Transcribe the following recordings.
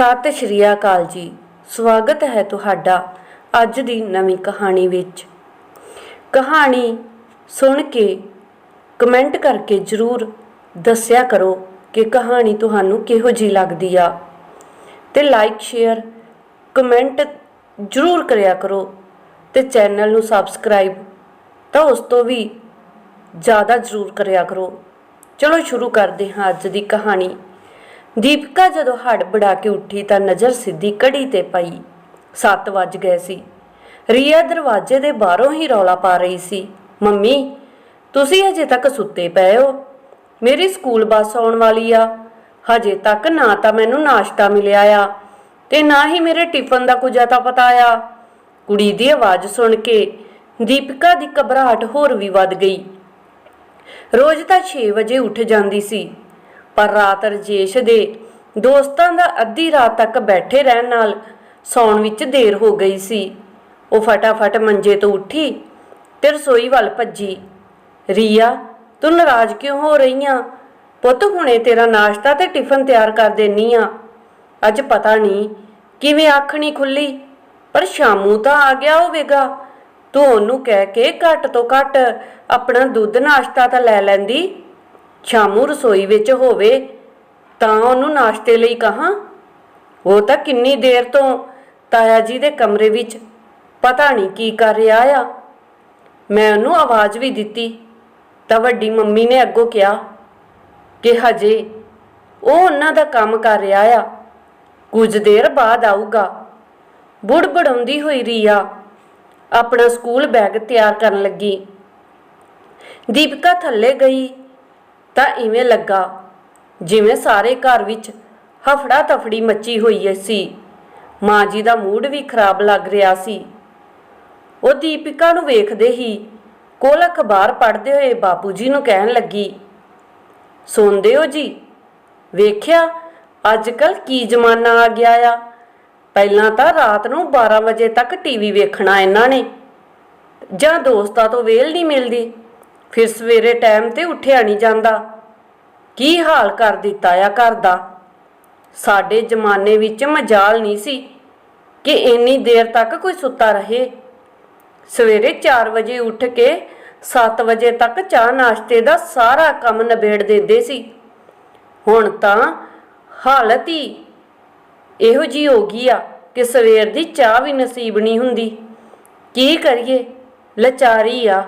ਸਤਿ ਸ਼੍ਰੀ ਅਕਾਲ ਜੀ, ਸਵਾਗਤ ਹੈ ਤੁਹਾਡਾ ਅੱਜ ਦੀ ਨਵੀਂ ਕਹਾਣੀ ਵਿੱਚ। ਕਹਾਣੀ ਸੁਣ ਕੇ, ਕਮੈਂਟ ਕਰਕੇ ਜਰੂਰ ਦੱਸਿਆ ਕਰੋ ਕਿ ਕਹਾਣੀ ਤੁਹਾਨੂੰ ਕਿਹੋ ਜੀ ਲੱਗਦੀ ਆ। ਤੇ ਲਾਈਕ, ਸ਼ੇਅਰ, ਕਮੈਂਟ ਜਰੂਰ ਕਰਿਆ ਕਰੋ ਤੇ ਚੈਨਲ ਨੂੰ ਸਬਸਕ੍ਰਾਈਬ ਤਾਂ ਉਸ ਤੋਂ ਵੀ ਜ਼ਿਆਦਾ ਜ਼ਰੂਰ ਕਰਿਆ ਕਰੋ। ਚਲੋ ਸ਼ੁਰੂ ਕਰਦੇ ਹਾਂ ਅੱਜ ਦੀ ਕਹਾਣੀ। ਦੀਪਕਾ ਜਦੋਂ ਹੜ ਬੜਾ ਕੇ ਉੱਠੀ ਤਾਂ ਨਜ਼ਰ ਸਿੱਧੀ ਕੜੀ ਤੇ ਪਈ। 7 ਵੱਜ ਗਏ ਸੀ। ਰੀਆ ਦਰਵਾਜ਼ੇ ਦੇ ਬਾਹਰੋਂ ਹੀ ਰੌਲਾ ਪਾ ਰਹੀ ਸੀ। ਮੰਮੀ, ਤੁਸੀਂ ਹਜੇ ਤੱਕ ਸੁੱਤੇ ਪਏ ਹੋ? ਮੇਰੀ ਸਕੂਲ ਬੱਸ ਆਉਣ ਵਾਲੀ ਆ। ਹਜੇ ਤੱਕ ਨਾ ਤਾਂ ਮੈਨੂੰ ਨਾਸ਼ਤਾ ਮਿਲਿਆ ਆ ਤੇ ਨਾ ਹੀ ਮੇਰੇ ਟਿਫਨ ਦਾ ਕੁਝ ਅਤਾ ਪਤਾ ਆ। ਕੁੜੀ ਦੀ ਆਵਾਜ਼ ਸੁਣ ਕੇ ਦੀਪਿਕਾ ਦੀ ਘਬਰਾਹਟ ਹੋਰ ਵੀ ਵੱਧ ਗਈ। ਰੋਜ਼ ਤਾਂ 6 ਵਜੇ ਉੱਠ ਜਾਂਦੀ ਸੀ। ਪਰ ਰਾਤ ਰਜੇਸ਼ ਦੇ ਦੋਸਤਾਂ ਦਾ ਅੱਧੀ ਰਾਤ ਤੱਕ ਬੈਠੇ ਰਹਿਣ ਨਾਲ ਸੌਣ ਵਿੱਚ ਦੇਰ ਹੋ ਗਈ ਸੀ। ਉਹ ਫਟਾਫਟ ਮੰਜੇ ਤੋਂ ਉੱਠੀ ਤੇ ਰਸੋਈ ਵੱਲ ਭੱਜੀ। ਰੀਆ, ਤੂੰ ਨਾਰਾਜ਼ ਕਿਉਂ ਹੋ ਰਹੀ ਆ? ਪੁੱਤ, ਹੁਣੇ ਤੇਰਾ ਨਾਸ਼ਤਾ ਤੇ ਟਿਫਨ ਤਿਆਰ ਕਰ ਦੇਨੀ ਆ। ਅੱਜ ਪਤਾ ਨਹੀਂ ਕਿਵੇਂ ਅੱਖ ਨਹੀਂ ਖੁੱਲੀ, ਪਰ ਸ਼ਾਮੂ ਤਾਂ ਆ ਗਿਆ ਹੋਵੇਗਾ। ਤੂੰ ਉਹਨੂੰ ਕਹਿ ਕੇ ਘੱਟ ਤੋਂ ਘੱਟ ਆਪਣਾ ਦੁੱਧ ਨਾਸ਼ਤਾ ਤਾਂ ਲੈ ਲੈਂਦੀ? ਸ਼ਾਮੂ ਰਸੋਈ ਵਿੱਚ ਹੋਵੇ, ਤਾਂ ਉਹਨੂੰ ਨਾਸ਼ਤੇ ਲਈ ਕਹਾਂ? ਉਹ ਤਾਂ ਕਿੰਨੀ ਦੇਰ ਤੋਂ ਤਾਇਆ ਜੀ ਦੇ ਕਮਰੇ ਵਿੱਚ ਪਤਾ ਨਹੀਂ ਕੀ ਕਰ ਰਿਹਾ ਆ। ਮੈਂ ਉਹਨੂੰ ਆਵਾਜ਼ ਵੀ ਦਿੱਤੀ। ਤਾਂ ਵੱਡੀ ਮੰਮੀ ਨੇ ਅੱਗੋਂ ਕਿਹਾ ਕਿ ਹਜੇ ਉਹ ਉਹਨਾਂ ਦਾ ਕੰਮ ਕਰ ਰਿਹਾ ਆ। ਕੁਝ ਦੇਰ ਬਾਅਦ ਆਊਗਾ। ਬੁੜਬੜਾਉਂਦੀ ਹੋਈ ਰੀਆ ਆਪਣਾ ਸਕੂਲ ਬੈਗ ਤਿਆਰ ਕਰਨ ਲੱਗੀ। ਦੀਪਿਕਾ ਥੱਲੇ ਗਈ। ਤਾਂ ਇਵੇਂ ਲੱਗਾ, ਜਿਵੇਂ ਸਾਰੇ ਘਰ ਵਿੱਚ ਹਫੜਾ ਤਫੜੀ ਮੱਚੀ ਹੋਈ ਸੀ। ਮਾਂ ਜੀ ਦਾ ਮੂਡ ਵੀ ਖਰਾਬ ਲੱਗ ਰਿਹਾ ਸੀ। ਉਹ ਦੀਪਿਕਾ ਨੂੰ ਵੇਖਦੇ ਹੀ ਕੋਲ ਅਖਬਾਰ ਪੜ੍ਹਦੇ ਹੋਏ ਬਾਪੂ ਜੀ ਨੂੰ ਕਹਿਣ ਲੱਗੀ, ਸੁਣਦੇ ਹੋ ਜੀ? ਵੇਖਿਆ ਅੱਜ ਕੱਲ ਕੀ ਜ਼ਮਾਨਾ ਆ ਗਿਆ ਆ? ਪਹਿਲਾਂ ਤਾਂ ਰਾਤ ਨੂੰ 12 ਵਜੇ ਤੱਕ ਟੀਵੀ ਵੇਖਣਾ ਇਹਨਾਂ ਨੇ। ਜਾਂ ਦੋਸਤਾਂ ਤੋਂ ਵੇਲ ਨਹੀਂ ਮਿਲਦੀ? ਫਿਰ ਸਵੇਰੇ ਟਾਈਮ ਤੇ ਉੱਠਿਆ ਨਹੀਂ ਜਾਂਦਾ। ਕੀ ਹਾਲ ਕਰ ਦਿੱਤਾ ਆ ਘਰ ਦਾ? ਸਾਡੇ ਜ਼ਮਾਨੇ ਵਿੱਚ ਮਜਾਲ ਨਹੀਂ ਸੀ ਕਿ ਇੰਨੀ ਦੇਰ ਤੱਕ ਕੋਈ ਸੁੱਤਾ ਰਹੇ। ਸਵੇਰੇ 4 ਵਜੇ ਉੱਠ ਕੇ 7 ਵਜੇ ਤੱਕ ਚਾਹ ਨਾਸ਼ਤੇ ਦਾ ਸਾਰਾ ਕੰਮ ਨਿਬੇੜ ਦਿੰਦੇ ਸੀ। ਹੁਣ ਤਾਂ ਹਾਲਤ ਹੀ ਇਹੋ ਜੀ ਹੋ ਗਈ ਆ ਕਿ ਸਵੇਰ ਦੀ ਚਾਹ ਵੀ ਨਸੀਬ ਨਹੀਂ ਹੁੰਦੀ। ਕੀ ਕਰੀਏ? ਲਚਾਰੀ ਆ।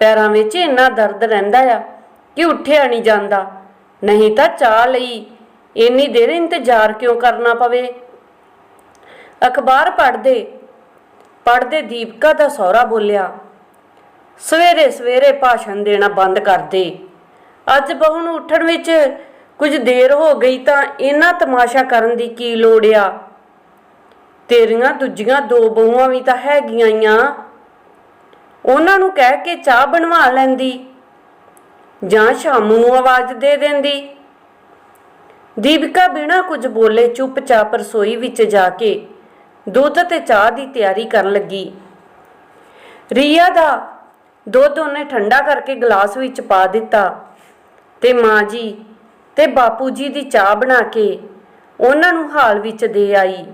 ਪੈਰਾਂ ਵਿੱਚ ਇੰਨਾ ਦਰਦ ਰਹਿੰਦਾ ਆ ਕਿ ਉੱਠਿਆ ਨਹੀਂ ਜਾਂਦਾ। ਨਹੀਂ ਤਾਂ ਚਾਹ ਲਈ। ਇੰਨੀ ਦੇਰ ਇੰਤਜ਼ਾਰ ਕਿਉਂ ਕਰਨਾ ਪਵੇ? ਅਖਬਾਰ ਪੜ੍ਹਦੇ ਪੜ੍ਹਦੇ ਦੀਪਕਾ ਦਾ ਸਹੁਰਾ ਬੋਲਿਆ, ਸਵੇਰੇ ਸਵੇਰੇ ਭਾਸ਼ਣ ਦੇਣਾ ਬੰਦ ਕਰ ਦੇ। ਅੱਜ ਬਹੂ ਨੂੰ ਉੱਠਣ ਵਿੱਚ ਕੁਝ ਦੇਰ ਹੋ ਗਈ ਤਾਂ ਇਹਨਾਂ ਤਮਾਸ਼ਾ ਕਰਨ ਦੀ ਕੀ ਲੋੜ ਆ? ਤੇਰੀਆਂ ਦੂਜੀਆਂ ਦੋ ਬਹੂਆਂ ਵੀ ਤਾਂ ਹੈਗੀਆਂ ਈ ਆ। ਉਹਨਾਂ ਨੂੰ ਕਹਿ ਕੇ ਚਾਹ ਬਣਵਾ ਲੈਂਦੀ ਜਾਂ ਸ਼ਾਮੂ ਨੂੰ ਆਵਾਜ਼ ਦੇ ਦਿੰਦੀ। ਦੀਪਿਕਾ ਬਿਨਾਂ ਕੁਝ ਬੋਲੇ ਚੁੱਪਚਾਪ ਰਸੋਈ ਵਿੱਚ ਜਾ ਕੇ ਦੁੱਧ ਤੇ ਚਾਹ ਦੀ ਤਿਆਰੀ ਕਰਨ ਲੱਗੀ। ਰੀਆ ਦਾ ਦੁੱਧ ਉਹਨੇ ਠੰਡਾ ਕਰਕੇ ਗਲਾਸ ਵਿੱਚ ਪਾ ਦਿੱਤਾ ਤੇ ਮਾਂ ਜੀ ਤੇ ਬਾਪੂ ਜੀ ਦੀ ਚਾਹ ਬਣਾ ਕੇ ਉਹਨਾਂ ਨੂੰ ਹਾਲ ਵਿੱਚ ਦੇ ਆਈ।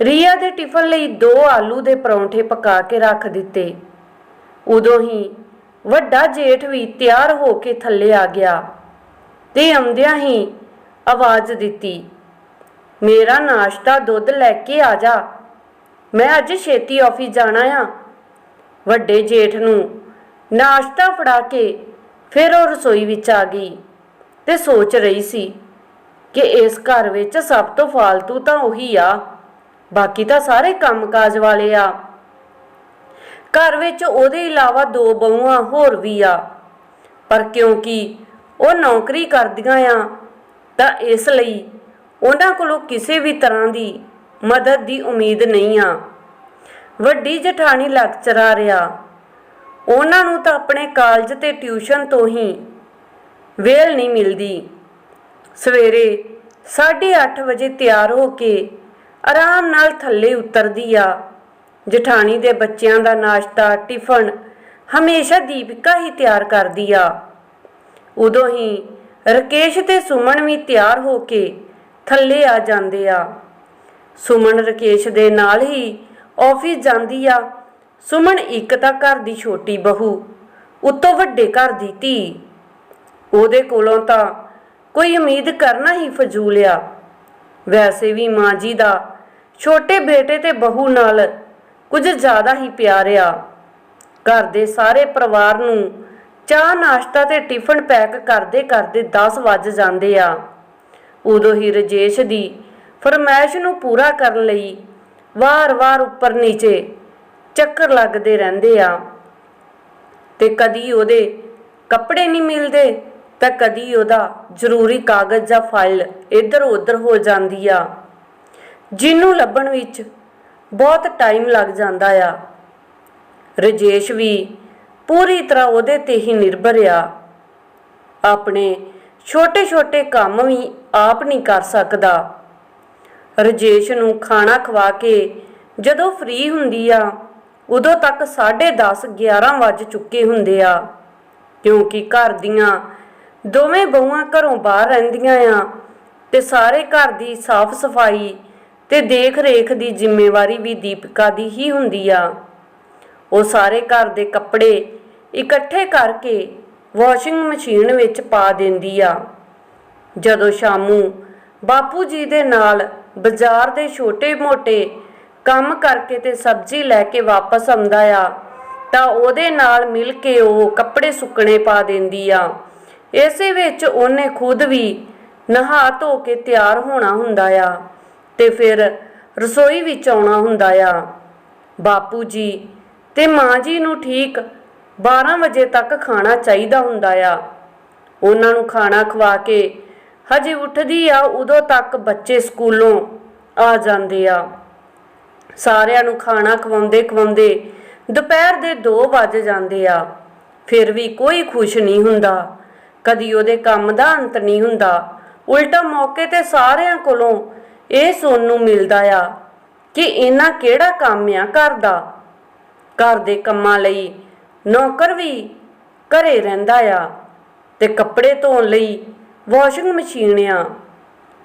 ਰੀਆ ਦੇ ਟਿਫਨ ਲਈ ਦੋ ਆਲੂ ਦੇ ਪਰੌਂਠੇ ਪਕਾ ਕੇ ਰੱਖ ਦਿੱਤੇ। ਉਦੋਂ ਹੀ ਵੱਡਾ ਜੇਠ ਵੀ ਤਿਆਰ ਹੋ ਕੇ ਥੱਲੇ ਆ ਗਿਆ ਤੇ ਆਉਂਦਿਆਂ ਹੀ ਆਵਾਜ਼ ਦਿੱਤੀ, ਮੇਰਾ ਨਾਸ਼ਤਾ ਦੁੱਧ ਲੈ ਕੇ ਆ ਜਾ। ਮੈਂ ਅੱਜ ਛੇਤੀ ਆਫਿਸ ਜਾਣਾ ਆ। ਵੱਡੇ ਜੇਠ ਨੂੰ ਨਾਸ਼ਤਾ ਫੜਾ ਕੇ ਫਿਰ ਉਹ ਰਸੋਈ ਵਿੱਚ ਆ ਗਈ ਤੇ ਸੋਚ ਰਹੀ ਸੀ ਕਿ ਇਸ ਘਰ ਵਿੱਚ ਸਭ ਤੋਂ ਫਾਲਤੂ ਤਾਂ ਉਹੀ ਆ। ਬਾਕੀ ਤਾਂ ਸਾਰੇ ਕੰਮਕਾਜ ਵਾਲੇ ਆ। ਘਰ ਵਿੱਚ ਉਹਦੇ ਇਲਾਵਾ ਦੋ ਬਹੂਆਂ, ਹੋਰ ਵੀ ਆ। ਪਰ ਕਿਉਂਕਿ ਉਹ ਨੌਕਰੀ ਕਰਦੀਆਂ ਆ, ਤਾਂ ਇਸ ਲਈ ਉਹਨਾਂ ਕੋਲੋਂ ਕਿਸੇ ਵੀ ਤਰ੍ਹਾਂ ਦੀ ਮਦਦ ਦੀ ਉਮੀਦ ਨਹੀਂ ਆ। ਵੱਡੀ ਜਠਾਣੀ ਲੈਕਚਰਰ ਰਿਆ ਉਹਨਾਂ ਨੂੰ ਤਾਂ ਆਪਣੇ ਕਾਲਜ ਤੇ ਟਿਊਸ਼ਨ ਤੋਂ ਹੀ ਵੇਲ ਨਹੀਂ ਮਿਲਦੀ। ਸਵੇਰੇ 8:30 ਵਜੇ ਤਿਆਰ ਹੋ ਕੇ ਆਰਾਮ ਨਾਲ ਥੱਲੇ ਉਤਰਦੀ ਆ। ਜਠਾਣੀ ਦੇ ਬੱਚਿਆਂ ਦਾ ਨਾਸ਼ਤਾ, ਟਿਫਨ ਹਮੇਸ਼ਾ ਦੀਪਿਕਾ ਹੀ ਤਿਆਰ ਕਰਦੀ ਆ। ਉਦੋਂ ਹੀ ਰਕੇਸ਼ ਤੇ ਸੁਮਨ ਵੀ ਤਿਆਰ ਹੋ ਕੇ ਥੱਲੇ ਆ ਜਾਂਦੇ ਆ। ਸੁਮਨ ਰਕੇਸ਼ ਦੇ ਨਾਲ ਹੀ ਆਫਿਸ ਜਾਂਦੀ ਆ। ਸੁਮਨ ਇੱਕ ਤਾਂ ਘਰ ਦੀ ਛੋਟੀ ਬਹੂ, ਉਤੋਂ ਵੱਡੇ ਘਰ ਦੀ ਧੀ। ਉਹਦੇ ਕੋਲੋਂ ਤਾਂ ਕੋਈ ਉਮੀਦ ਕਰਨਾ ਹੀ ਫਜ਼ੂਲ ਆ। ਵੈਸੇ ਵੀ ਮਾਂ ਜੀ ਦਾ ਛੋਟੇ ਬੇਟੇ ਤੇ ਬਹੂ ਨਾਲ ਕੁਝ ਜ਼ਿਆਦਾ ਹੀ ਪਿਆਰ ਆ। ਘਰ ਦੇ ਸਾਰੇ ਪਰਿਵਾਰ ਨੂੰ ਚਾਹ, ਨਾਸ਼ਤਾ ਤੇ ਟਿਫਨ ਪੈਕ ਕਰਦੇ ਕਰਦੇ 10 ਵੱਜ ਜਾਂਦੇ ਆ। ਉਦੋਂ ਹੀ ਰਜੇਸ਼ ਦੀ ਫਰਮਾਇਸ਼ ਨੂੰ ਪੂਰਾ ਕਰਨ ਲਈ ਵਾਰ-ਵਾਰ ਉੱਪਰ ਨੀਚੇ ਚੱਕਰ ਲੱਗਦੇ ਰਹਿੰਦੇ ਆ। ਤੇ ਕਦੀ ਉਹਦੇ ਕੱਪੜੇ ਨਹੀਂ ਮਿਲਦੇ ਤਾਂ ਕਦੀ ਉਹਦਾ ਜ਼ਰੂਰੀ ਕਾਗਜ਼ ਜਾਂ ਫਾਈਲ ਇੱਧਰ ਉੱਧਰ ਹੋ ਜਾਂਦੀ ਆ। ਜਿਹਨੂੰ ਲੱਭਣ ਵਿੱਚ ਬਹੁਤ ਟਾਈਮ ਲੱਗ ਜਾਂਦਾ ਆ। ਰਜੇਸ਼ ਵੀ ਪੂਰੀ ਤਰ੍ਹਾਂ ਉਹਦੇ ਤੇ ਹੀ ਨਿਰਭਰ ਆ। ਆਪਣੇ ਛੋਟੇ-ਛੋਟੇ ਕੰਮ ਵੀ ਆਪ ਨਹੀਂ ਕਰ ਸਕਦਾ। ਰਜੇਸ਼ ਨੂੰ ਖਾਣਾ ਖਵਾ ਕੇ ਜਦੋਂ ਫ੍ਰੀ ਹੁੰਦੀ ਆ, ਉਦੋਂ ਤੱਕ 10:30 11 ਵੱਜ ਚੁੱਕੇ ਹੁੰਦੇ ਆ। ਕਿਉਂਕਿ ਘਰ ਦੀਆਂ ਦੋਵੇਂ ਬਹੂਆਂ ਘਰੋਂ ਬਾਹਰ ਰਹਿੰਦੀਆਂ ਆ ਤੇ ਸਾਰੇ ਘਰ ਦੀ ਸਾਫ਼ ਸਫ਼ਾਈ ਤੇ ਦੇਖ ਰੇਖ ਦੀ ਜ਼ਿੰਮੇਵਾਰੀ ਵੀ ਦੀਪਿਕਾ ਦੀ ਹੀ ਹੁੰਦੀ ਆ। ਉਹ ਸਾਰੇ ਘਰ ਦੇ ਕੱਪੜੇ ਇਕੱਠੇ ਕਰਕੇ ਵਾਸ਼ਿੰਗ ਮਸ਼ੀਨ ਵਿੱਚ ਪਾ ਦਿੰਦੀ ਆ। ਜਦੋਂ ਸ਼ਾਮੂ ਬਾਪੂ ਜੀ ਦੇ ਨਾਲ ਬਾਜ਼ਾਰ ਦੇ ਛੋਟੇ-ਮੋਟੇ ਕੰਮ ਕਰਕੇ ਤੇ ਸਬਜ਼ੀ ਲੈ ਕੇ ਵਾਪਸ ਆਉਂਦਾ ਆ, ਤਾਂ ਉਹਦੇ ਨਾਲ ਮਿਲ ਕੇ ਉਹ ਕੱਪੜੇ ਸੁੱਕਣੇ ਪਾ ਦਿੰਦੀ ਆ। ਇਸੇ ਵਿੱਚ ਉਹਨੇ ਖੁਦ ਵੀ ਨਹਾ ਧੋ ਕੇ ਤਿਆਰ ਹੋਣਾ ਹੁੰਦਾ ਆ। ਤੇ ਫਿਰ ਰਸੋਈ ਵਿੱਚ ਆਉਣਾ ਹੁੰਦਾ ਆ। ਬਾਪੂ ਜੀ ਤੇ ਮਾਂ ਜੀ ਨੂੰ ਠੀਕ 12 ਵਜੇ ਤੱਕ ਖਾਣਾ ਚਾਹੀਦਾ ਹੁੰਦਾ ਆ। ਉਹਨਾਂ ਨੂੰ ਖਾਣਾ ਖਵਾ ਕੇ ਹਜੇ ਉੱਠਦੀ ਆ, ਉਦੋਂ ਤੱਕ ਬੱਚੇ ਸਕੂਲੋਂ ਆ ਜਾਂਦੇ ਆ। ਸਾਰਿਆਂ ਨੂੰ ਖਾਣਾ ਖਵਾਉਂਦੇ ਖਵਾਉਂਦੇ ਦੁਪਹਿਰ ਦੇ 2 ਵੱਜ ਜਾਂਦੇ ਆ। ਫਿਰ ਵੀ ਕੋਈ ਖੁਸ਼ ਨਹੀਂ ਹੁੰਦਾ। ਕਦੀ ਉਹਦੇ ਕੰਮ ਦਾ ਅੰਤ ਨਹੀਂ ਹੁੰਦਾ। ਉਲਟਾ ਮੌਕੇ ਤੇ ਸਾਰਿਆਂ ਕੋਲੋਂ ਇਹ ਸੁਣ ਨੂੰ ਮਿਲਦਾ ਆ ਕਿ ਇਹਨਾਂ ਕਿਹੜਾ ਕੰਮ ਆ ਘਰ ਦਾ? ਘਰ ਦੇ ਕੰਮਾਂ ਲਈ ਨੌਕਰ ਵੀ ਘਰੇ ਰਹਿੰਦਾ ਆ ਤੇ ਕੱਪੜੇ ਧੋਣ ਲਈ ਵਾਸ਼ਿੰਗ ਮਸ਼ੀਨ ਆ।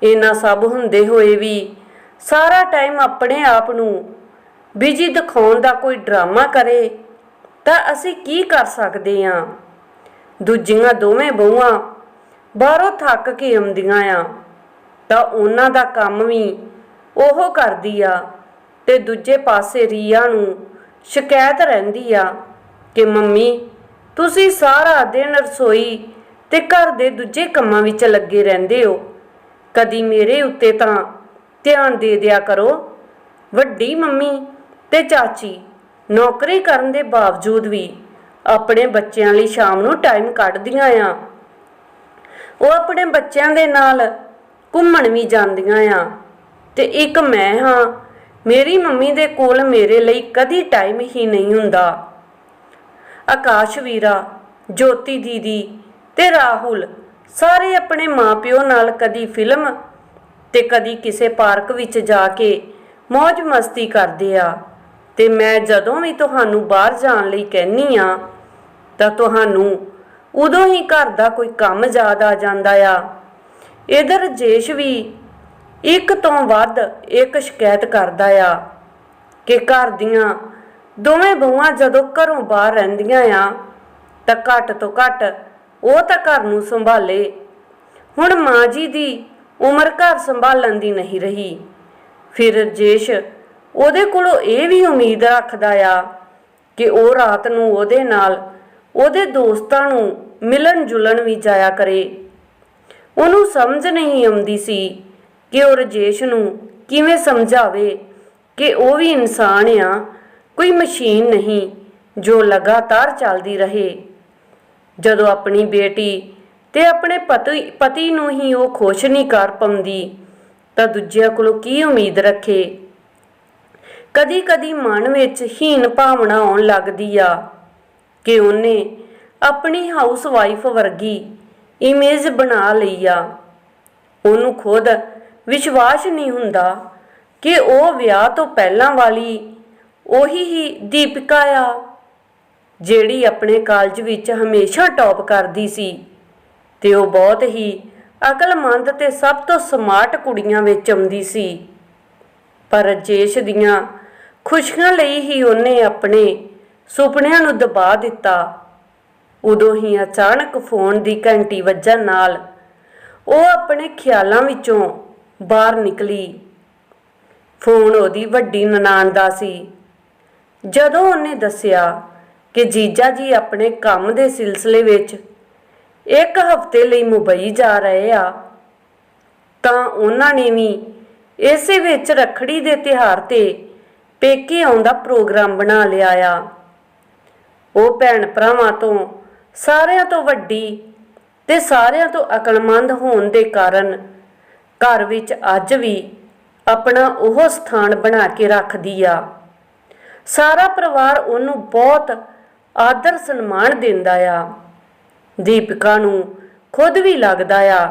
ਇਹਨਾਂ ਸਭ ਹੁੰਦੇ ਹੋਏ ਵੀ ਸਾਰਾ ਟਾਈਮ ਆਪਣੇ ਆਪ ਨੂੰ ਬਿਜ਼ੀ ਦਿਖਾਉਣ ਦਾ ਕੋਈ ਡਰਾਮਾ ਕਰੇ ਤਾਂ ਅਸੀਂ ਕੀ ਕਰ ਸਕਦੇ ਆ? ਦੂਜੀਆਂ ਦੋਵੇਂ ਬਹੂਆਂ ਬਾਹਰੋਂ ਥੱਕ ਕੇ ਆਉਂਦੀਆਂ ਆ। ਤਾਂ ਉਹਨਾਂ ਦਾ ਕੰਮ ਵੀ ਉਹ ਕਰਦੀ ਆ ਤੇ ਦੂਜੇ ਪਾਸੇ ਰੀਆ ਨੂੰ ਸ਼ਿਕਾਇਤ ਰਹਿੰਦੀ ਆ ਕਿ ਮੰਮੀ, ਤੁਸੀਂ ਸਾਰਾ ਦਿਨ ਰਸੋਈ ਤੇ ਘਰ ਦੇ ਦੂਜੇ ਕੰਮਾਂ ਵਿੱਚ ਲੱਗੇ ਰਹਿੰਦੇ ਹੋ। ਕਦੀ ਮੇਰੇ ਉੱਤੇ ਤਾਂ ਧਿਆਨ ਦੇ ਦਿਆ ਕਰੋ। ਵੱਡੀ ਮੰਮੀ ਤੇ ਚਾਚੀ ਨੌਕਰੀ ਕਰਨ ਦੇ ਬਾਵਜੂਦ ਵੀ ਆਪਣੇ ਬੱਚਿਆਂ ਲਈ ਸ਼ਾਮ ਨੂੰ ਟਾਈਮ ਕੱਢਦੀਆਂ ਆ। ਉਹ ਆਪਣੇ ਬੱਚਿਆਂ ਦੇ ਨਾਲ ਘੁੰਮਣ ਵੀ ਜਾਂਦੀਆਂ ਆ। ਤੇ ਇੱਕ ਮੈਂ ਹਾਂ, ਮੇਰੀ ਮੰਮੀ ਦੇ ਕੋਲ ਮੇਰੇ ਲਈ ਕਦੀ ਟਾਈਮ ਹੀ ਨਹੀਂ ਹੁੰਦਾ। ਆਕਾਸ਼ ਵੀਰਾ, ਜੋਤੀ ਦੀਦੀ ਤੇ ਰਾਹੁਲ ਸਾਰੇ ਆਪਣੇ ਮਾਪਿਓ ਨਾਲ ਕਦੀ ਫਿਲਮ ਤੇ ਕਦੀ ਕਿਸੇ ਪਾਰਕ ਵਿੱਚ ਜਾ ਕੇ ਮौज ਮਸਤੀ ਕਰਦੇ ਆ। ਤੇ ਮੈਂ ਜਦੋਂ ਵੀ ਤੁਹਾਨੂੰ ਬਾਹਰ ਜਾਣ ਲਈ ਕਹਿਨੀ ਆ, ਤਾਂ ਤੁਹਾਨੂੰ ਉਦੋਂ ਹੀ ਘਰ ਦਾ ਕੋਈ ਕੰਮ ਯਾਦ ਆ ਜਾਂਦਾ ਆ। ਇਧਰ ਜੇਸ਼ ਵੀ ਇੱਕ ਤੋਂ ਵੱਧ ਇੱਕ ਸ਼ਿਕਾਇਤ ਕਰਦਾ ਆ ਕਿ ਘਰ ਦੀਆਂ ਦੋਵੇਂ ਬਹੂਆਂ ਜਦੋਂ ਘਰੋਂ ਬਾਹਰ ਰਹਿੰਦੀਆਂ ਆ ਤਾਂ ਘੱਟ ਤੋਂ ਘੱਟ ਉਹ ਤਾਂ ਘਰ ਨੂੰ ਸੰਭਾਲੇ। ਹੁਣ ਮਾਂ ਜੀ ਦੀ ਉਮਰ ਘਰ ਸੰਭਾਲਣ ਦੀ ਨਹੀਂ ਰਹੀ। ਫਿਰ ਜੇਸ਼ ਉਹਦੇ ਕੋਲੋਂ ਇਹ ਵੀ ਉਮੀਦ ਰੱਖਦਾ ਆ ਕਿ ਉਹ ਰਾਤ ਨੂੰ ਉਹਦੇ ਨਾਲ ਉਹਦੇ ਦੋਸਤਾਂ ਨੂੰ ਮਿਲਣ ਜੁਲਣ ਵੀ ਜਾਇਆ ਕਰੇ। ਉਹਨੂੰ ਸਮਝ ਨਹੀਂ ਆਉਂਦੀ ਸੀ ਕਿ ਉਹ ਰਜੇਸ਼ ਨੂੰ ਕਿਵੇਂ ਸਮਝਾਵੇ ਕਿ ਉਹ ਵੀ ਇਨਸਾਨ ਆ, ਕੋਈ ਮਸ਼ੀਨ ਨਹੀਂ ਜੋ ਲਗਾਤਾਰ ਚੱਲਦੀ ਰਹੇ। ਜਦੋਂ ਆਪਣੀ ਬੇਟੀ ਤੇ ਆਪਣੇ ਪਤੀ ਪਤੀ ਨੂੰ ਹੀ ਉਹ ਖੁਸ਼ ਨਹੀਂ ਕਰ ਪਾਉਂਦੀ, ਤਾਂ ਦੂਜਿਆਂ ਕੋਲੋਂ ਕੀ ਉਮੀਦ ਰੱਖੇ? ਕਦੀ-ਕਦੀ ਮਨ ਵਿੱਚ ਹੀਨ ਭਾਵਨਾ ਆਉਣ ਲੱਗਦੀ ਆ ਕਿ ਉਹਨੇ ਆਪਣੀ ਹਾਊਸ ਵਾਈਫ ਵਰਗੀ ਇਮੇਜ ਬਣਾ ਲਈ ਆ। ਉਹਨੂੰ ਖੁਦ ਵਿਸ਼ਵਾਸ ਨਹੀਂ ਹੁੰਦਾ ਕਿ ਉਹ ਵਿਆਹ ਤੋਂ ਪਹਿਲਾਂ ਵਾਲੀ ਉਹੀ ਹੀ ਦੀਪਿਕਾ ਆ, ਜਿਹੜੀ ਆਪਣੇ ਕਾਲਜ ਵਿੱਚ ਹਮੇਸ਼ਾ ਟੌਪ ਕਰਦੀ ਸੀ। ਤੇ ਉਹ ਬਹੁਤ ਹੀ ਅਕਲਮੰਦ ਤੇ ਸਭ ਤੋਂ ਸਮਾਰਟ ਕੁੜੀਆਂ ਵਿੱਚ ਆਉਂਦੀ ਸੀ। ਪਰ ਰਜੇਸ਼ ਦੀਆਂ ਖੁਸ਼ੀਆਂ ਲਈ ਹੀ ਉਹਨੇ ਆਪਣੇ ਸੁਪਨਿਆਂ ਨੂੰ ਦਬਾ ਦਿੱਤਾ। ਉਦੋਂ ਹੀ ਅਚਾਨਕ ਫੋਨ ਦੀ ਘੰਟੀ ਵੱਜਣ ਨਾਲ ਉਹ ਆਪਣੇ ਖਿਆਲਾਂ ਵਿੱਚੋਂ ਬਾਹਰ ਨਿਕਲੀ। ਫੋਨ ਉਹਦੀ ਵੱਡੀ ਨਨਾਣ ਦਾ ਸੀ। ਜਦੋਂ ਉਹਨੇ ਦੱਸਿਆ ਕਿ ਜੀਜਾ ਜੀ ਆਪਣੇ ਕੰਮ ਦੇ ਸਿਲਸਿਲੇ ਵਿੱਚ ਇੱਕ ਹਫ਼ਤੇ ਲਈ ਮੁੰਬਈ ਜਾ ਰਹੇ ਆ, ਤਾਂ ਉਹਨਾਂ ਨੇ ਵੀ ਇਸੇ ਵਿੱਚ ਰਖੜੀ ਦੇ ਤਿਹਾਰ ਤੇ ਪੇਕੇ ਆਉਣ ਦਾ ਪ੍ਰੋਗਰਾਮ ਬਣਾ ਲਿਆ ਆ। ਉਹ ਭੈਣ ਭਰਾਵਾਂ ਤੋਂ ਸਾਰਿਆਂ ਤੋਂ ਵੱਡੀ ਤੇ ਸਾਰਿਆਂ ਤੋਂ ਅਕਲਮੰਦ ਹੋਣ ਦੇ ਕਾਰਨ ਘਰ ਵਿੱਚ ਅੱਜ ਵੀ ਆਪਣਾ ਉਹ ਸਥਾਨ ਬਣਾ ਕੇ ਰੱਖਦੀ ਆ। ਸਾਰਾ ਪਰਿਵਾਰ ਉਹਨੂੰ ਬਹੁਤ ਆਦਰ ਸਨਮਾਨ ਦਿੰਦਾ ਆ। ਦੀਪਿਕਾ ਨੂੰ ਖੁਦ ਵੀ ਲੱਗਦਾ ਆ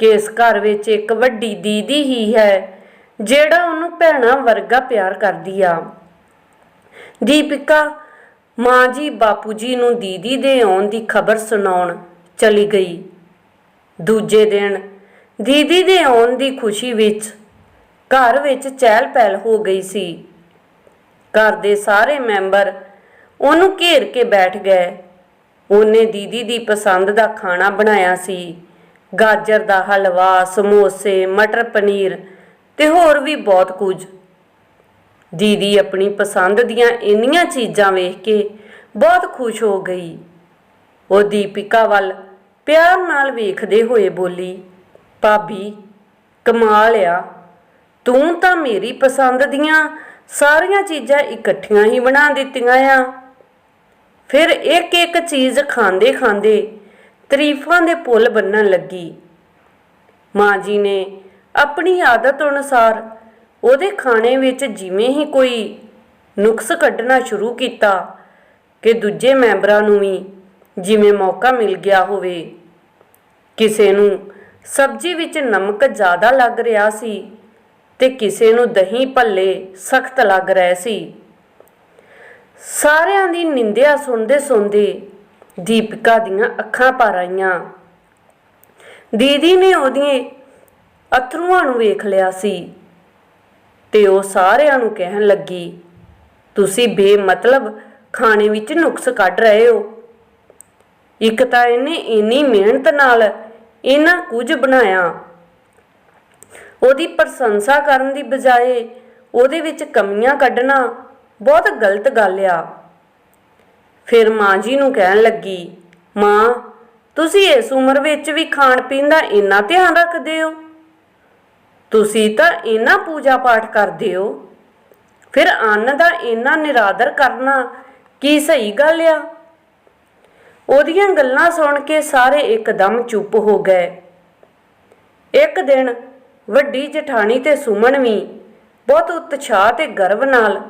ਕਿ ਇਸ ਘਰ ਵਿੱਚ ਇੱਕ ਵੱਡੀ ਦੀਦੀ ਹੀ ਹੈ, ਜਿਹੜਾ ਉਹਨੂੰ ਭੈਣਾ ਵਰਗਾ ਪਿਆਰ ਕਰਦੀ ਆ। ਦੀਪਿਕਾ ਮਾਂ ਜੀ ਬਾਪੂ ਜੀ ਨੂੰ ਦੀਦੀ ਦੇ ਆਉਣ ਦੀ ਖਬਰ ਸੁਣਾਉਣ ਚਲੀ ਗਈ। ਦੂਜੇ ਦਿਨ ਦੀਦੀ ਦੇ ਆਉਣ ਦੀ ਖੁਸ਼ੀ ਵਿੱਚ ਘਰ ਵਿੱਚ ਚਹਿਲ ਪਹਿਲ ਹੋ ਗਈ ਸੀ। ਘਰ ਦੇ ਸਾਰੇ ਮੈਂਬਰ ਉਹਨੂੰ ਘੇਰ ਕੇ ਬੈਠ ਗਏ। ਉਹਨੇ ਦੀਦੀ ਦੀ ਪਸੰਦ ਦਾ ਖਾਣਾ ਬਣਾਇਆ ਸੀ। ਗਾਜਰ ਦਾ ਹਲਵਾ, ਸਮੋਸੇ, ਮਟਰ ਪਨੀਰ ਤੇ ਹੋਰ ਵੀ ਬਹੁਤ ਕੁਝ। ਦੀਦੀ ਆਪਣੀ ਪਸੰਦ ਦੀਆਂ ਇੰਨੀਆਂ ਚੀਜ਼ਾਂ ਵੇਖ ਕੇ ਬਹੁਤ ਖੁਸ਼ ਹੋ ਗਈ। ਉਹ ਦੀਪਿਕਾ ਵੱਲ ਪਿਆਰ ਨਾਲ ਵੇਖਦੇ ਹੋਏ ਬੋਲੀ, ਭਾਬੀ, ਕਮਾਲ ਆ। ਤੂੰ ਤਾਂ ਮੇਰੀ ਪਸੰਦ ਦੀਆਂ ਸਾਰੀਆਂ ਚੀਜ਼ਾਂ ਇਕੱਠੀਆਂ ਹੀ ਬਣਾ ਦਿੱਤੀਆਂ ਆ। ਫਿਰ ਇੱਕ ਇੱਕ ਚੀਜ਼ ਖਾਂਦੇ ਖਾਂਦੇ ਤਾਰੀਫਾਂ ਦੇ ਪੁੱਲ ਬੰਨਣ ਲੱਗੀ। ਮਾਂ ਜੀ ਨੇ ਆਪਣੀ ਆਦਤ ਅਨੁਸਾਰ ਉਹਦੇ ਖਾਣੇ ਵਿੱਚ ਜਿਵੇਂ ਹੀ ਕੋਈ ਨੁਕਸ ਕੱਢਣਾ ਸ਼ੁਰੂ ਕੀਤਾ ਕਿ ਦੂਜੇ ਮੈਂਬਰਾਂ ਨੂੰ ਵੀ ਜਿਵੇਂ ਮੌਕਾ ਮਿਲ ਗਿਆ ਹੋਵੇ, ਕਿਸੇ ਨੂੰ ਸਬਜ਼ੀ ਵਿੱਚ ਨਮਕ ਜ਼ਿਆਦਾ ਲੱਗ ਰਿਹਾ ਸੀ ਤੇ ਕਿਸੇ ਨੂੰ ਦਹੀਂ ਭੱਲੇ ਸਖਤ ਲੱਗ ਰਹੇ ਸੀ। ਸਾਰਿਆਂ ਦੀ ਨਿੰਦਿਆ ਸੁਣਦੇ ਸੁਣਦੇ ਦੀਪਿਕਾ ਦੀਆਂ ਅੱਖਾਂ ਭਰ ਆਈਆਂ। ਦੀਦੀ ਨੇ ਉਹਦੀਆਂ ਅਥਰੂਆਂ ਨੂੰ ਵੇਖ ਲਿਆ ਸੀ। ਤੇ ਉਹ ਸਾਰਿਆਂ ਨੂੰ ਕਹਿਣ ਲੱਗੀ, ਤੁਸੀਂ ਬੇਮਤਲਬ ਖਾਣੇ ਵਿੱਚ ਨੁਕਸ ਕੱਢ ਰਹੇ ਹੋ। ਇੱਕ ਤਾਂ ਇਹਨੇ ਇੰਨੀ ਮਿਹਨਤ ਨਾਲ ਇਹਨਾਂ ਕੁਝ ਬਣਾਇਆ। ਉਹਦੀ ਪ੍ਰਸ਼ੰਸਾ ਕਰਨ ਦੀ ਬਜਾਏ ਉਹਦੇ ਵਿੱਚ ਕਮੀਆਂ ਕੱਢਣਾ ਬਹੁਤ ਗਲਤ ਗੱਲ ਆ। ਫਿਰ ਮਾਂ ਜੀ ਨੂੰ ਕਹਿਣ ਲੱਗੀ, ਮਾਂ, ਤੁਸੀਂ ਇਸ ਉਮਰ ਵਿੱਚ ਵੀ ਖਾਣ ਪੀਣ ਦਾ ਇੰਨਾ ਧਿਆਨ ਰੱਖਦੇ ਹੋ? ਤੁਸੀਂ ਤਾਂ ਇੰਨਾ ਪੂਜਾ ਪਾਠ ਕਰਦੇ ਹੋ। ਫਿਰ ਅੰਨ ਦਾ ਇੰਨਾ ਨਿਰਾਦਰ ਕਰਨਾ ਕੀ ਸਹੀ ਗੱਲ ਆ? ਉਹਦੀਆਂ ਗੱਲਾਂ ਸੁਣ ਕੇ ਸਾਰੇ ਇੱਕਦਮ ਚੁੱਪ ਹੋ ਗਏ। ਇੱਕ ਦਿਨ ਵੱਡੀ ਜਠਾਣੀ ਤੇ ਸੁਮਨ ਵੀ ਬਹੁਤ ਉਤਸ਼ਾਹ ਤੇ ਗਰਵ ਨਾਲ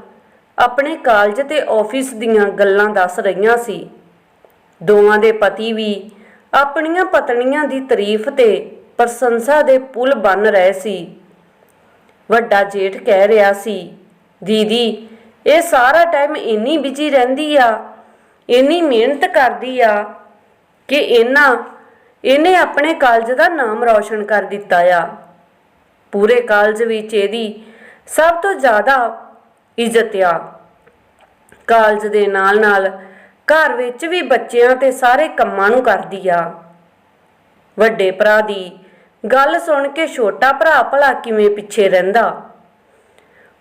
ਆਪਣੇ ਕਾਲਜ ਤੇ ਆਫਿਸ ਦੀਆਂ ਗੱਲਾਂ ਦੱਸ ਰਹੀਆਂ ਸੀ। ਦੋਵਾਂ ਦੇ ਪਤੀ ਵੀ ਆਪਣੀਆਂ ਪਤਨੀਆਂ ਦੀ ਤਾਰੀਫ ਤੇ ਪ੍ਰਸ਼ੰਸਾ ਦੇ ਪੁਲ ਬਨ ਰਹੇ ਸੀ। ਵੱਡਾ ਜੇਠ ਕਹਿ ਰਿਹਾ ਸੀ, ਦੀਦੀ, ਇਹ ਸਾਰਾ ਟਾਈਮ ਇੰਨੀ ਬਿਜ਼ੀ ਰਹਿੰਦੀ ਆ, ਇੰਨੀ ਮਿਹਨਤ ਕਰਦੀ ਆ ਕਿ ਇਹਨਾਂ, ਇਹਨੇ ਆਪਣੇ ਕਾਲਜ ਦਾ ਨਾਮ ਰੌਸ਼ਨ ਕਰ ਦਿੱਤਾ ਆ। ਪੂਰੇ ਕਾਲਜ ਵਿੱਚ ਇਹਦੀ ਸਭ ਤੋਂ ਜ਼ਿਆਦਾ ਇੱਜ਼ਤ ਆ। ਕਾਲਜ ਦੇ ਨਾਲ ਨਾਲ ਘਰ ਵਿੱਚ ਵੀ ਬੱਚਿਆਂ ਤੇ ਸਾਰੇ ਕੰਮਾਂ ਨੂੰ ਕਰਦੀ ਆ। ਵੱਡੇ ਭਰਾ ਦੀ ਗੱਲ ਸੁਣ ਕੇ ਛੋਟਾ ਭਰਾ ਭਲਾ ਕਿਵੇਂ ਪਿੱਛੇ ਰਹਿੰਦਾ?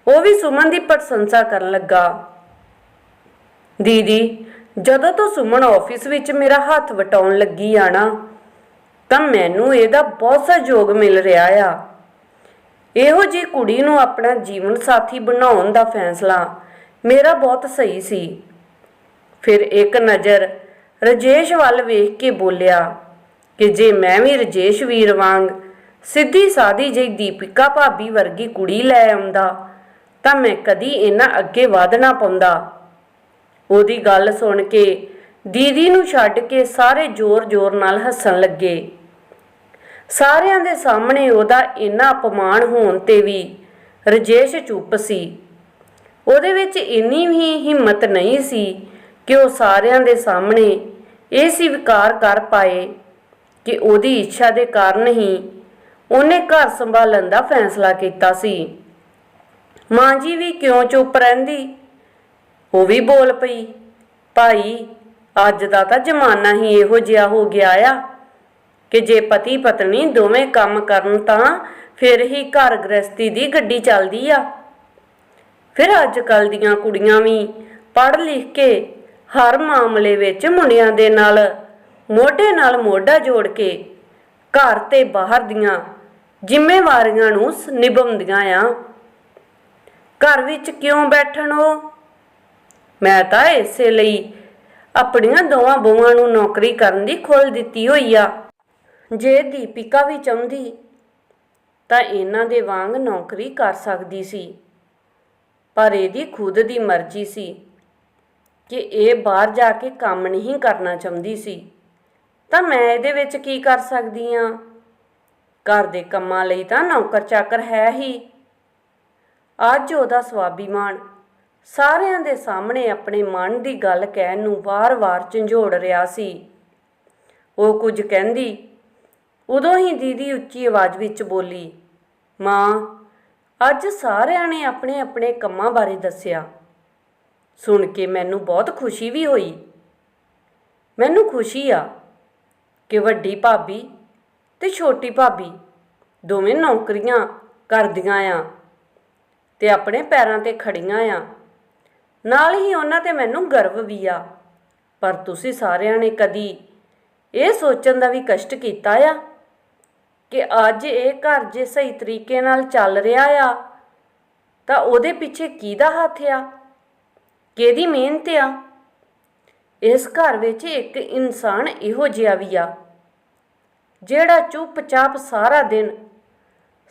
ਉਹ ਵੀ ਸੁਮਨ ਦੀ ਪ੍ਰਸ਼ੰਸਾ ਕਰਨ ਲੱਗਾ। ਦੀਦੀ, ਜਦੋਂ ਤੋਂ ਸੁਮਨ ਆਫਿਸ ਵਿੱਚ ਮੇਰਾ ਹੱਥ ਵਟਾਉਣ ਲੱਗੀ ਆ ਨਾ, ਤਾਂ ਮੈਨੂੰ ਇਹਦਾ ਬਹੁਤ ਸਹਿਯੋਗ ਮਿਲ ਰਿਹਾ ਆ। ਇਹੋ ਜੀ ਕੁੜੀ ਨੂੰ ਆਪਣਾ ਜੀਵਨ ਸਾਥੀ ਬਣਾਉਣ ਦਾ ਫੈਸਲਾ ਮੇਰਾ ਬਹੁਤ ਸਹੀ ਸੀ। ਫਿਰ ਇੱਕ ਨਜ਼ਰ ਰਜੇਸ਼ ਵੱਲ ਵੇਖ ਕੇ ਬੋਲਿਆ ਕਿ ਜੇ ਮੈਂ ਵੀ ਰਜੇਸ਼ ਵੀਰ ਵਾਂਗ ਸਿੱਧੀ ਸਾਦੀ ਜਿਹੀ ਦੀਪਿਕਾ ਭਾਬੀ ਵਰਗੀ ਕੁੜੀ ਲੈ ਆਉਂਦਾ, ਤਾਂ ਮੈਂ ਕਦੀ ਇਹਨਾਂ ਅੱਗੇ ਵਧਣਾ ਨਾ ਪਾਉਂਦਾ। ਉਹਦੀ ਗੱਲ ਸੁਣ ਕੇ ਦੀਦੀ ਨੂੰ ਛੱਡ ਕੇ ਸਾਰੇ ਜ਼ੋਰ-ਜ਼ੋਰ ਨਾਲ ਹੱਸਣ ਲੱਗੇ। ਸਾਰਿਆਂ ਦੇ ਸਾਹਮਣੇ ਉਹਦਾ ਇੰਨਾ ਅਪਮਾਨ ਹੋਣ ਤੇ ਵੀ ਰਜੇਸ਼ ਚੁੱਪ ਸੀ। ਉਹਦੇ ਵਿੱਚ ਇੰਨੀ ਵੀ ਹਿੰਮਤ ਨਹੀਂ ਸੀ ਕਿ ਉਹ ਸਾਰਿਆਂ ਦੇ ਸਾਹਮਣੇ ਇਹ ਸਵੀਕਾਰ ਕਰ ਪਾਏ। ਕਿ ਉਹਦੀ ਇੱਛਾ ਦੇ ਕਾਰਨ ਹੀ ਉਹਨੇ ਘਰ ਸੰਭਾਲਣ ਦਾ ਫੈਸਲਾ ਕੀਤਾ ਸੀ। ਮਾਂ ਜੀ ਵੀ ਕਿਉਂ ਚੁੱਪ ਰਹਿੰਦੀ? ਉਹ ਵੀ ਬੋਲ ਪਈ, ਭਾਈ, ਅੱਜ ਦਾ ਤਾਂ ਜ਼ਮਾਨਾ ਹੀ ਇਹੋ ਜਿਹਾ ਹੋ ਗਿਆ ਆ ਕਿ ਜੇ ਪਤੀ ਪਤਨੀ ਦੋਵੇਂ ਕੰਮ ਕਰਨ ਤਾਂ ਫਿਰ ਹੀ ਘਰ ਗ੍ਰਸਤੀ ਦੀ ਗੱਡੀ ਚੱਲਦੀ ਆ। ਫਿਰ ਅੱਜ ਕੱਲ ਦੀਆਂ ਕੁੜੀਆਂ ਵੀ ਪੜ੍ਹ ਲਿਖ ਕੇ ਹਰ ਮਾਮਲੇ ਵਿੱਚ ਮੁੰਡਿਆਂ ਦੇ ਨਾਲ ਮੋਢੇ ਨਾਲ ਮੋਢਾ ਜੋੜ ਕੇ ਘਰ ਤੇ ਬਾਹਰ ਦੀਆਂ ਜ਼ਿੰਮੇਵਾਰੀਆਂ ਨੂੰ ਨਿਭਾਉਂਦੀਆਂ ਆ। ਘਰ ਵਿੱਚ ਕਿਉਂ ਬੈਠਣ ਉਹ ਮੈਂ ਤਾਂ ਇਸੇ ਲਈ ਆਪਣੀਆਂ ਦੋਵਾਂ ਬਹੂਆਂ ਨੂੰ ਨੌਕਰੀ ਕਰਨ ਦੀ ਖੋਲ ਦਿੱਤੀ ਹੋਈ ਆ। ਜੇ ਦੀਪਿਕਾ ਵੀ ਚਾਹੁੰਦੀ, ਤਾਂ ਇਹਨਾਂ ਦੇ ਵਾਂਗ ਨੌਕਰੀ ਕਰ ਸਕਦੀ ਸੀ। ਪਰ ਇਹਦੀ ਖੁਦ ਦੀ ਮਰਜ਼ੀ ਸੀ ਕਿ ਇਹ ਬਾਹਰ ਜਾ ਕੇ ਕੰਮ ਨਹੀਂ ਕਰਨਾ ਚਾਹੁੰਦੀ ਸੀ। ਤਾਂ ਮੈਂ ਇਹਦੇ ਵਿੱਚ ਕੀ ਕਰ ਸਕਦੀ ਆ? ਘਰ ਦੇ ਕੰਮਾਂ ਲਈ ਤਾਂ ਨੌਕਰ ਚਾਕਰ ਹੈ ਹੀ। ਅੱਜ ਉਹਦਾ ਸਵਾਭੀਮਾਨ ਸਾਰਿਆਂ ਦੇ ਸਾਹਮਣੇ ਆਪਣੇ ਮਨ ਦੀ ਗੱਲ ਕਹਿਣ ਨੂੰ ਵਾਰ-ਵਾਰ ਝੰਜੋੜ ਰਿਹਾ ਸੀ। ਉਹ ਕੁਝ ਕਹਿੰਦੀ, ਉਦੋਂ ਹੀ ਦੀਦੀ ਉੱਚੀ ਆਵਾਜ਼ ਵਿੱਚ ਬੋਲੀ, ਮਾਂ, ਅੱਜ ਸਾਰਿਆਂ ਨੇ ਆਪਣੇ ਆਪਣੇ ਕੰਮਾਂ ਬਾਰੇ ਦੱਸਿਆ। ਸੁਣ ਕੇ ਮੈਨੂੰ ਬਹੁਤ ਖੁਸ਼ੀ ਵੀ ਹੋਈ। ਮੈਨੂੰ ਖੁਸ਼ੀ ਆ ਕਿ ਵੱਡੀ ਭਾਬੀ ਤੇ ਛੋਟੀ ਭਾਬੀ ਦੋਵੇਂ ਨੌਕਰੀਆਂ ਕਰਦੀਆਂ ਆ ਤੇ ਆਪਣੇ ਪੈਰਾਂ ਤੇ ਖੜੀਆਂ ਆ। ਨਾਲ ਹੀ ਉਹਨਾਂ ਤੇ ਮੈਨੂੰ ਗਰਵ ਵੀ ਆ। ਪਰ ਤੁਸੀਂ ਸਾਰਿਆਂ ਨੇ ਕਦੀ ਇਹ ਸੋਚਣ ਦਾ ਵੀ ਕਸ਼ਟ ਕੀਤਾ ਆ ਕਿ ਅੱਜ ਇਹ ਘਰ ਜੇ ਸਹੀ ਤਰੀਕੇ ਨਾਲ ਚੱਲ ਰਿਹਾ ਆ, ਤਾਂ ਉਹਦੇ ਪਿੱਛੇ ਕਿਹਦਾ ਹੱਥ ਆ? ਕਿਹਦੀ ਮਿਹਨਤ ਆ? ਇਸ ਘਰ ਵਿੱਚ ਇੱਕ ਇਨਸਾਨ ਇਹੋ ਜਿਹਾ ਵੀ ਆ, ਜਿਹੜਾ ਚੁੱਪਚਾਪ ਸਾਰਾ ਦਿਨ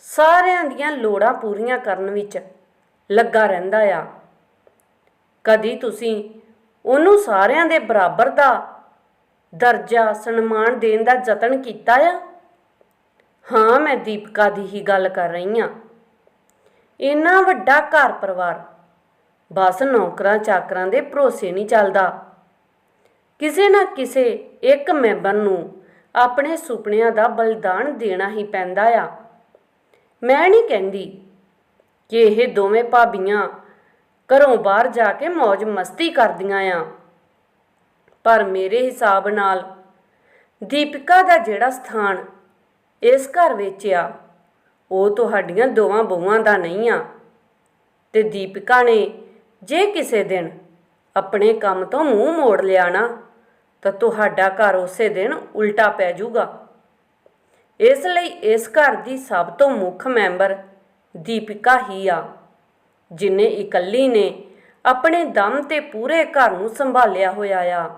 ਸਾਰਿਆਂ ਦੀਆਂ ਲੋੜਾਂ ਪੂਰੀਆਂ ਕਰਨ ਵਿੱਚ ਲੱਗਾ ਰਹਿੰਦਾ ਆ। ਕਦੀ ਤੁਸੀਂ ਉਹਨੂੰ ਸਾਰਿਆਂ ਦੇ ਬਰਾਬਰ ਦਾ ਦਰਜਾ ਸਨਮਾਨ ਦੇਣ ਦਾ ਯਤਨ ਕੀਤਾ ਆ? ਹਾਂ, ਮੈਂ ਦੀਪਕਾ ਦੀ ਹੀ ਗੱਲ ਕਰ ਰਹੀ ਹਾਂ। ਇੰਨਾ ਵੱਡਾ ਘਰ ਪਰਿਵਾਰ ਬਸ ਨੌਕਰਾਂ ਚਾਕਰਾਂ ਦੇ ਭਰੋਸੇ ਨਹੀਂ ਚੱਲਦਾ। ਕਿਸੇ ਨਾ ਕਿਸੇ ਇੱਕ ਮੈਂਬਰ ਨੂੰ ਆਪਣੇ ਸੁਪਨਿਆਂ ਦਾ ਬਲਿਦਾਨ ਦੇਣਾ ਹੀ ਪੈਂਦਾ ਆ। ਮੈਂ ਨਹੀਂ ਕਹਿੰਦੀ ਕਿ ਇਹ ਦੋਵੇਂ ਭਾਬੀਆਂ ਘਰੋਂ ਬਾਹਰ ਜਾ ਕੇ ਮौज ਮਸਤੀ ਕਰਦੀਆਂ ਆ, ਪਰ ਮੇਰੇ ਹਿਸਾਬ ਨਾਲ ਦੀਪਿਕਾ ਦਾ ਜਿਹੜਾ ਸਥਾਨ ਇਸ ਘਰ ਵਿੱਚ ਆ, ਉਹ ਤੁਹਾਡੀਆਂ ਦੋਵਾਂ ਬਹੂਆਂ ਦਾ ਨਹੀਂ ਆ। ਤੇ ਦੀਪਿਕਾ ਨੇ ਜੇ ਕਿਸੇ ਦਿਨ ਆਪਣੇ ਕੰਮ ਤੋਂ ਮੂੰਹ ਮੋੜ ਲਿਆ ਨਾ ਤਾਂ ਤੁਹਾਡਾ ਘਰ ਉਸੇ ਦਿਨ ਉਲਟਾ ਪੈ ਜਾਊਗਾ। ਇਸ ਲਈ ਇਸ ਘਰ ਦੀ ਸਭ ਤੋਂ ਮੁੱਖ ਮੈਂਬਰ ਦੀਪਿਕਾ ਹੀ ਆ, ਜਿਨੇ ਇਕੱਲੀ ਨੇ ਆਪਣੇ ਦਮ ਤੇ ਪੂਰੇ ਘਰ ਨੂੰ ਸੰਭਾਲਿਆ ਹੋਇਆ ਆ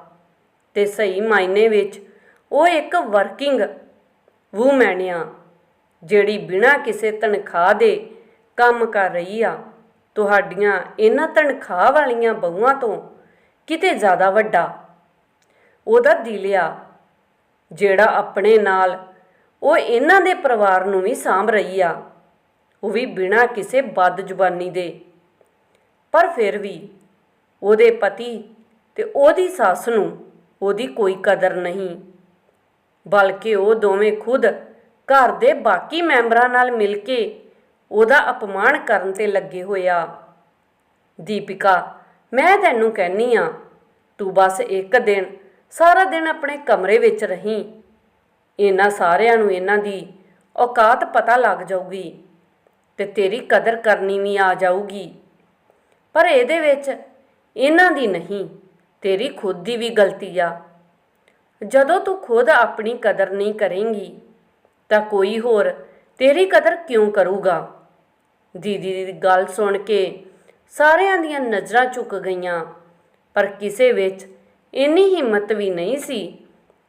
ਤੇ ਸਹੀ ਮਾਇਨੇ ਵਿੱਚ ਉਹ ਇੱਕ ਵਰਕਿੰਗ ਵੂਮੈਨ ਆ, ਜਿਹੜੀ ਬਿਨਾਂ ਕਿਸੇ ਤਨਖਾਹ ਦੇ ਕੰਮ ਕਰ ਰਹੀ ਆ। ਤੁਹਾਡੀਆਂ ਇਹਨਾਂ ਤਨਖਾਹ ਵਾਲੀਆਂ ਬਹੂਆਂ ਤੋਂ ਕਿਤੇ ਜ਼ਿਆਦਾ ਵੱਡਾ ਉਹਦਾ ਦਿਲ ਆ, ਜਿਹੜਾ ਆਪਣੇ ਨਾਲ ਉਹ ਇਹਨਾਂ ਦੇ ਪਰਿਵਾਰ ਨੂੰ ਵੀ ਸਾਂਭ ਰਹੀ ਆ। ਉਹ ਵੀ ਬਿਨਾਂ ਕਿਸੇ ਬਦ ਜ਼ੁਬਾਨੀ ਦੇ। ਪਰ ਫਿਰ ਵੀ ਉਹਦੇ ਪਤੀ ਤੇ ਉਹਦੀ ਸੱਸ ਨੂੰ ਉਹਦੀ ਕੋਈ ਕਦਰ ਨਹੀਂ, ਬਲਕਿ ਉਹ ਦੋਵੇਂ ਖੁਦ ਘਰ ਦੇ ਬਾਕੀ ਮੈਂਬਰਾਂ ਨਾਲ ਮਿਲ ਕੇ ਉਹਦਾ ਅਪਮਾਨ ਕਰਨ ਤੇ ਲੱਗੇ ਹੋਇਆ ਦੀਪਿਕਾ, ਮੈਂ ਤੈਨੂੰ ਕਹਿਨੀ ਆ, ਤੂੰ ਬਸ ਇੱਕ ਦਿਨ ਸਾਰਾ ਦਿਨ ਆਪਣੇ ਕਮਰੇ ਵਿੱਚ ਰਹੀਂ। ਇਹਨਾਂ ਸਾਰਿਆਂ ਨੂੰ ਇਹਨਾਂ ਦੀ ਔਕਾਤ ਪਤਾ ਲੱਗ ਜਾਊਗੀ ਤੇ ਤੇਰੀ ਕਦਰ ਕਰਨੀ ਵੀ ਆ ਜਾਊਗੀ। ਪਰ ਇਹਦੇ ਵਿੱਚ ਇਹਨਾਂ ਦੀ ਨਹੀਂ, ਤੇਰੀ ਖੁਦ ਦੀ ਵੀ ਗਲਤੀ ਆ। ਜਦੋਂ ਤੂੰ ਖੁਦ ਆਪਣੀ ਕਦਰ ਨਹੀਂ ਕਰੇਂਗੀ, ਤਾਂ ਕੋਈ ਹੋਰ ਤੇਰੀ ਕਦਰ ਕਿਉਂ ਕਰੂਗਾ? ਦੀਦੀ ਦੀ ਗੱਲ ਸੁਣ ਕੇ ਸਾਰਿਆਂ ਦੀਆਂ ਨਜ਼ਰਾਂ ਝੁਕ ਗਈਆਂ, ਪਰ ਕਿਸੇ ਵਿੱਚ ਇੰਨੀ ਹਿੰਮਤ ਵੀ ਨਹੀਂ ਸੀ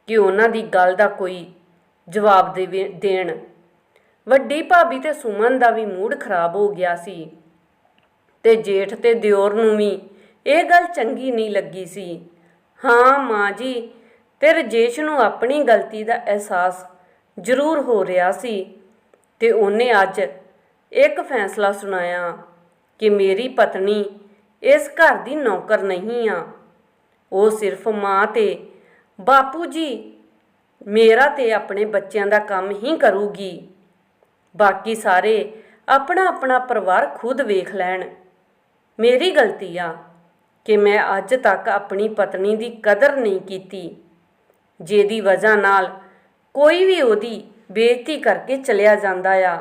ਕਿ ਉਹਨਾਂ ਦੀ ਗੱਲ ਦਾ ਕੋਈ ਜਵਾਬ ਦੇਵੇ, ਦੇਣ। ਵੱਡੀ ਭਾਬੀ ਤੇ ਸੁਮਨ ਦਾ ਵੀ ਮੂਡ ਖਰਾਬ ਹੋ ਗਿਆ ਸੀ ਤੇ ਜੇਠ ਤੇ ਦਿਓਰ ਨੂੰ ਵੀ ਇਹ ਗੱਲ ਚੰਗੀ ਨਹੀਂ ਲੱਗੀ ਸੀ। ਹਾਂ, ਮਾਂ ਜੀ ਤੇ ਰਜੇਸ਼ ਨੂੰ ਆਪਣੀ ਗਲਤੀ ਦਾ ਅਹਿਸਾਸ ਜ਼ਰੂਰ ਹੋ ਰਿਹਾ ਸੀ ਤੇ ਉਹਨੇ ਅੱਜ ਇੱਕ ਫੈਸਲਾ ਸੁਣਾਇਆ ਕਿ ਮੇਰੀ ਪਤਨੀ ਇਸ ਘਰ ਦੀ ਨੌਕਰ ਨਹੀਂ ਆ। ਉਹ ਸਿਰਫ ਮਾਂ ਤੇ। ਬਾਪੂ ਜੀ, ਮੇਰਾ ਤੇ ਆਪਣੇ ਬੱਚਿਆਂ ਦਾ ਕੰਮ ਹੀ ਕਰੂਗੀ। ਬਾਕੀ ਸਾਰੇ ਆਪਣਾ ਆਪਣਾ ਪਰਿਵਾਰ ਖੁਦ ਵੇਖ ਲੈਣ। ਮੇਰੀ ਗਲਤੀ ਆ ਕਿ ਮੈਂ ਅੱਜ ਤੱਕ ਆਪਣੀ ਪਤਨੀ ਦੀ ਕਦਰ ਨਹੀਂ ਕੀਤੀ, ਜਿਹਦੀ ਵਜ੍ਹਾ ਨਾਲ ਕੋਈ ਵੀ ਉਹਦੀ ਬੇਇੱਜ਼ਤੀ ਕਰਕੇ ਚਲਿਆ ਜਾਂਦਾ ਆ।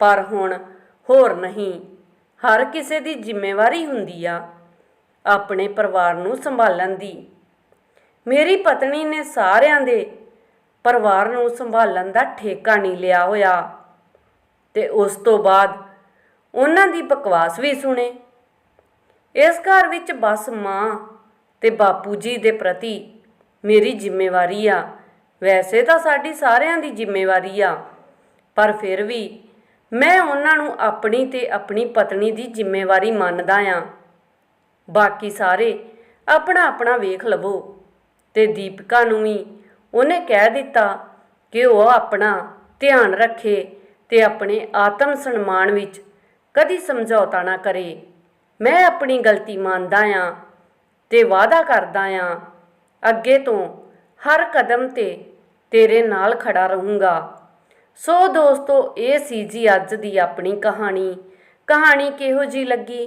ਪਰ ਹੁਣ ਹੋਰ ਨਹੀਂ, ਹਰ ਕਿਸੇ ਦੀ ਜ਼ਿੰਮੇਵਾਰੀ ਹੁੰਦੀ ਆ। ਆਪਣੇ ਪਰਿਵਾਰ ਨੂੰ ਸੰਭਾਲਣ ਦੀ। ਮੇਰੀ ਪਤਨੀ ਨੇ ਸਾਰਿਆਂ ਦੇ ਪਰਿਵਾਰ ਨੂੰ ਸੰਭਾਲਣ ਦਾ ਠੇਕਾ ਨਹੀਂ ਲਿਆ ਹੋਇਆ ਤੇ ਉਸ ਤੋਂ ਬਾਅਦ ਉਹਨਾਂ ਦੀ ਬਕਵਾਸ ਵੀ ਸੁਣੇ। ਇਸ ਘਰ ਵਿੱਚ ਬਸ ਮਾਂ ਤੇ ਬਾਪੂ ਜੀ ਦੇ ਪ੍ਰਤੀ ਮੇਰੀ ਜ਼ਿੰਮੇਵਾਰੀ ਆ। ਵੈਸੇ ਤਾਂ ਸਾਡੀ ਸਾਰਿਆਂ ਦੀ ਜ਼ਿੰਮੇਵਾਰੀ ਆ, ਪਰ ਫਿਰ ਵੀ ਮੈਂ ਉਹਨਾਂ ਨੂੰ ਆਪਣੀ ਤੇ ਆਪਣੀ ਪਤਨੀ ਦੀ ਜ਼ਿੰਮੇਵਾਰੀ ਮੰਨਦਾ ਆ। ਬਾਕੀ ਸਾਰੇ ਆਪਣਾ ਆਪਣਾ ਵੇਖ ਲਵੋ। ਤੇ ਦੀਪਿਕਾ ਨੂੰ ਵੀ ਉਹਨੇ ਕਹਿ ਦਿੱਤਾ ਕਿ ਉਹ ਆਪਣਾ ਧਿਆਨ ਰੱਖੇ ਤੇ ਆਪਣੇ ਆਤਮ ਸਨਮਾਨ ਵਿੱਚ ਕਦੀ ਸਮਝੌਤਾ ਨਾ ਕਰੇ। ਮੈਂ ਆਪਣੀ ਗਲਤੀ ਮੰਨਦਾ ਆ ਤੇ ਵਾਅਦਾ ਕਰਦਾ ਆ, ਅੱਗੇ ਤੋਂ ਹਰ ਕਦਮ ਤੇ ਤੇਰੇ ਨਾਲ ਖੜਾ ਰਹੂੰਗਾ। ਸੋ ਦੋਸਤੋ, ਇਹ ਸੀ ਜੀ ਅੱਜ ਦੀ ਆਪਣੀ ਕਹਾਣੀ। ਕਹਾਣੀ ਕਿਹੋ ਜੀ ਲੱਗੀ?